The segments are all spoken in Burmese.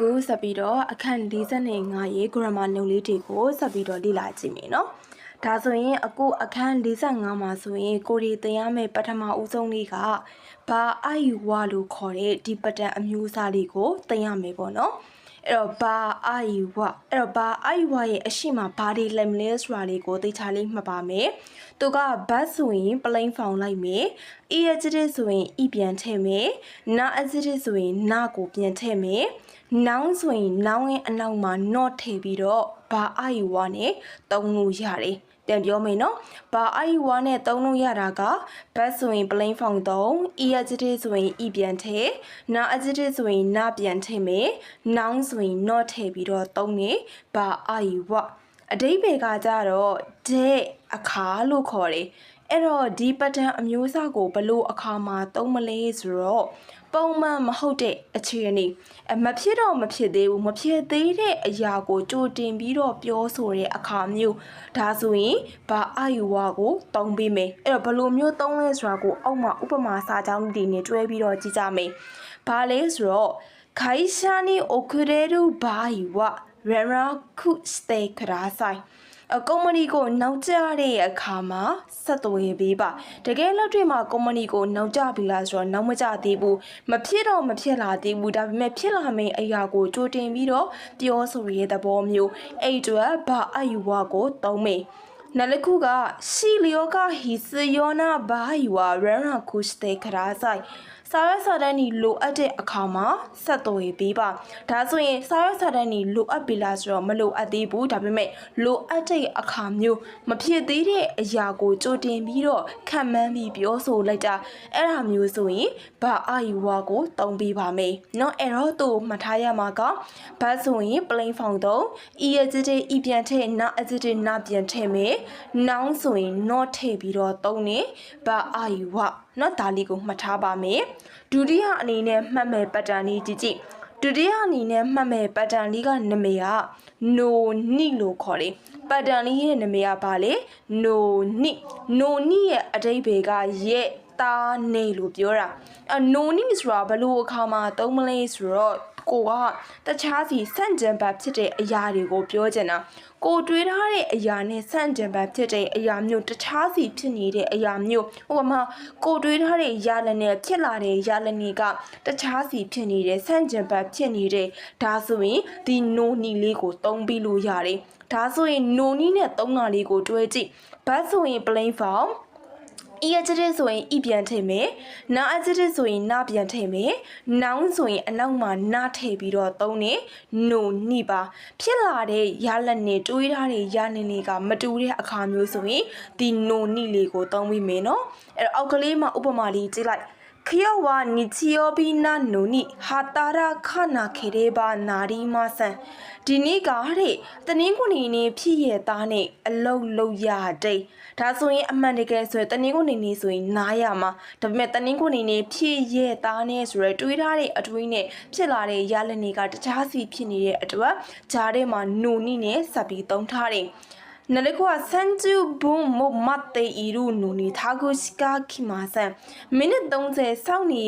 ကိုဆက်ပြီးတော့အခန်း45ရေ grammar နှုတ်လေးတွေကိုဆက်ပြီးတော့လေ့လာကြည့်မယ်နော်။ဒါဆိုရင်အခုအခန်း45မှာဆိုရင်ကိုရီသင်ရမယ့်ပထမဦးဆုံးလေးကဘာအာယူဝလို့ခေါ်တဲ့ဒီပတန်အမျိုးအစားလေးကိုသင်ရမယ်ပေါ့နော်။အဲ့တော့ဘာအာယူဝအဲ့တော့ဘာအာယူဝရဲ့အရှိမဘာတွေလက်မလဲဆိုတာလေးကိုသိချာလေးမှတ်ပါမယ်။သူကဘတ်ဆိုရင် plain form လိုက်မယ်။ e adjective ဆိုရင် e ပြန်ထည့်မယ်။ na adjective ဆိုရင် na ကိုပြန်ထည့်မယ်။ noun ဆိုရင် noun ရဲ့အနောက်မှာ not ထည့်ပြီးတော့ဘာအာယူဝနဲ့သုံးလို့ရတယ်။ပြန်ပြောမယ်နော်။ဘာအာယူဝနဲ့သုံးလို့ရတာက bad ဆိုရင် plain form သုံး e adjective ဆိုရင် e ပြန်ထည့် na adjective ဆိုရင် na ပြန်ထည့်မယ် noun ဆိုရင် not ထည့်ပြီးတော့သုံးနေဘာအာယူဝအတိပ္ပယ်ကကြတော့တဲ့အခါလို့ခေါ်တယ်။ အဲ့တော့ဒီပတန်အမျိုးအစားကိုဘလို့အခါမှာသုံးမလဲဆိုတော့ပုံမှန်မဟုတ်တဲ့အခြေအနေအမဖြစ်တော့မဖြစ်သေးဘူးမဖြစ်သေးတဲ့အရာကိုကြိုတင်ပြီးတော့ပြောဆိုတဲ့အခါမျိုးဒါဆိုရင်ဘာအာယူဝါကိုတုံးပေးမယ်အဲ့တော့ဘလို့မျိုးတုံးလဲဆိုတာကိုအောက်မှာဥပမာစာကြောင်းတွေနဲ့တွဲပြီးတော့ကြည့်ကြမယ်ဘာလဲဆိုတော့ခိုင်ရှာနီအိုခရေရူဘာယူဝရရာခုစတေကရာဆိုင်အ ကုမ္ပဏီကိုနောက်ကျတဲ့အခါမှာဆက်သွယ်ပေးပါတကယ်လက်တွေ့မှာကုမ္ပဏီကိုနောက်ကျပြီလားဆိုတော့နောက်မကျသေးဘူးမဖြစ်တော့မဖြစ်လာသေးဘူးဒါပေမဲ့ဖြစ်လာမယ့်အရာကိုကြိုတင်ပြီးတော့ပြောဆိုရတဲ့သဘောမျိုးအဲ့အတွက်ဘာအယူဝါကိုသုံးမေနလခုကရှီလျောကဟီစယောနာဘာယူဝါရန်ရာခုစတေခရာဆိုင်စာရွက်စာတမ်းဤလိုအပ်တဲ့အခါမှာဆက်သွယ်ပေးပါဒါဆိုရင်စာရွက်စာတမ်းဤလိုအပ်ပြီလားဆိုတော့မလိုအပ်သေးဘူးဒါပေမဲ့လိုအပ်တဲ့အခါမျိုးမဖြစ်သေးတဲ့အရာကိုကြိုတင်ပြီးတော့ခံမှန်းပြီးပြောဆိုလိုက်တာအဲ့ဒါမျိုးဆိုရင်ဘာအာယူဝါကိုတုံးပေးပါမယ်เนาะအဲ့တော့သူမှတ်ထားရမှာကဘတ်ဆိုရင် plain form တော့ e adjective e ပြန်ထည့် na adjective na ပြန်ထည့်မယ် noun ဆိုရင် not ထည့်ပြီးတော့သုံးနေဘာအာယူဝါเนาะဒါလေးကိုမှတ်ထားပါမယ် ဒုတိယအနေနဲ့မှတ်မယ်ပတ်တန်လေးကြည့်ကြည့်ဒုတိယအနေနဲ့မှတ်မယ်ပတ်တန်လေးကနာမည်က no ni လို့ခေါ်တယ်ပတ်တန်လေးရဲ့နာမည်ကဘာလဲ no ni no ni ရဲ့အဓိပ္ပာယ်ကရဲ့သားနေလို့ပြောတာအ no ni ဆိုတာဘယ်လိုအခါမှာသုံးမလဲဆိုတော့ ကိုကတခြားစီဆန့်ကျင်ဘက်ဖြစ်တဲ့အရာတွေကိုပြောချင်တာကိုတွေးထားတဲ့အရာနဲ့ဆန့်ကျင်ဘက်ဖြစ်တဲ့အရာမျိုးတခြားစီဖြစ်နေတဲ့အရာမျိုးဥပမာကိုတွေးထားတဲ့ရာလည်းနဲ့ဖြစ်လာတဲ့ရာလည်းတွေကတခြားစီဖြစ်နေတဲ့ဆန့်ကျင်ဘက်ဖြစ်နေတဲ့ဒါဆိုရင်ဒီနိုနီလေးကိုတုံးပြီးလို့ရတယ်ဒါဆိုရင်နိုနီနဲ့သုံးတာလေးကိုတွဲကြည့်ဘတ်ဆိုရင် plain form e adjective ဆိုရင် e ပြန်ထည့်မယ် na adjective ဆိုရင် na ပြန်ထည့်မယ် noun ဆိုရင်အနောက်မှာ na ထည့်ပြီးတော့သုံးနေ no နိပါဖြစ်လာတဲ့ရလက်နဲ့တွေးထားတဲ့ရနည်းလေးကမတူတဲ့အခါမျိုးဆိုရင်ဒီ no နိလေးကိုသုံးပြီးမယ်နော်အဲ့တော့အောက်ကလေးမှာဥပမာလေးကြည့်လိုက် ခယောဝနီချီယောဘီနာနုနိဟာတာရာခနာခေရေဘာနာရီမဆန်ဒီနေ့ကတဲ့တနင်္ဂနွေနေ့ဖြစ်ရသားနဲ့အလုတ်လုတ်ရတဲ့ဒါဆိုရင်အမှန်တကယ်ဆိုရင်တနင်္ဂနွေနေ့ဆိုရင်နားရမှာဒါပေမဲ့တနင်္ဂနွေနေ့ဖြစ်ရသားနဲ့ဆိုရတွေးထားတဲ့အတွေးနဲ့ဖြစ်လာတဲ့ရလတွေကတခြားစီဖြစ်နေတဲ့အတွက်ဂျားထဲမှာနုနိနဲ့ဆက်ပြီးသုံးထားတယ် နလကွာစန်ဂျူဘုံမမတ်တေအီရူနူနီသာကုစကာခိမာဆန်မိနစ်30စောင့်နေ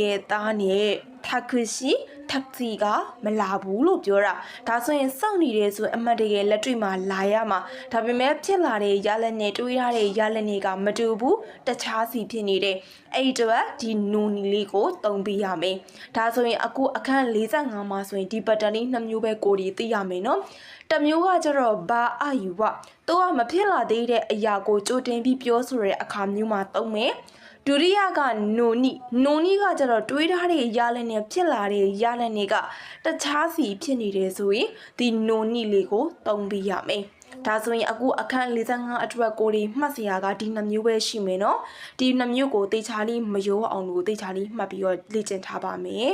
တဲ့သားနဲ့ထာကုရှိတက်စီကမလာဘူးလို့ပြောတာဒါဆိုရင်စောင့်နေတယ်ဆိုအမှတ်တကယ်လက်တွေ့မှာလာရမှာဒါပေမဲ့ဖြစ်လာတဲ့ရလက်နဲ့တွေးထားတဲ့ရလက်တွေကမတူဘူးတခြားစီဖြစ်နေတဲ့အဲ့ဒီတော့ဒီနူနီလေးကိုတုံးပေးရမယ်ဒါဆိုရင်အခုအခန်း45မှာဆိုရင်ဒီပတ်တန်လေးနှစ်မျိုးပဲကိုဒီသိရမယ်နော်တမျိုးကကျတော့ဘာအာယူဝသူကမဖြစ်လာသေးတဲ့အရာကိုကြိုတင်ပြီးပြောဆိုတဲ့အခါမျိုးမှာသုံးမယ် ဒုတိယကနိုနီနိုနီကကျတော့တွေးထားတဲ့ရလက်နဲ့ဖြစ်လာတဲ့ရလက်တွေကတခြားစီဖြစ်နေတယ်ဆိုရင်ဒီနိုနီလေးကိုသုံးပြီးရမယ်ဒါဆိုရင်အခုအခန်း45အတွက်ကိုဒီမှတ်စရာကဒီနှမျိုးပဲရှိမယ်နော်ဒီနှမျိုးကိုတေချာလေးမရောအောင်လို့တေချာလေးမှတ်ပြီးတော့လေ့ကျင့်ထားပါမယ်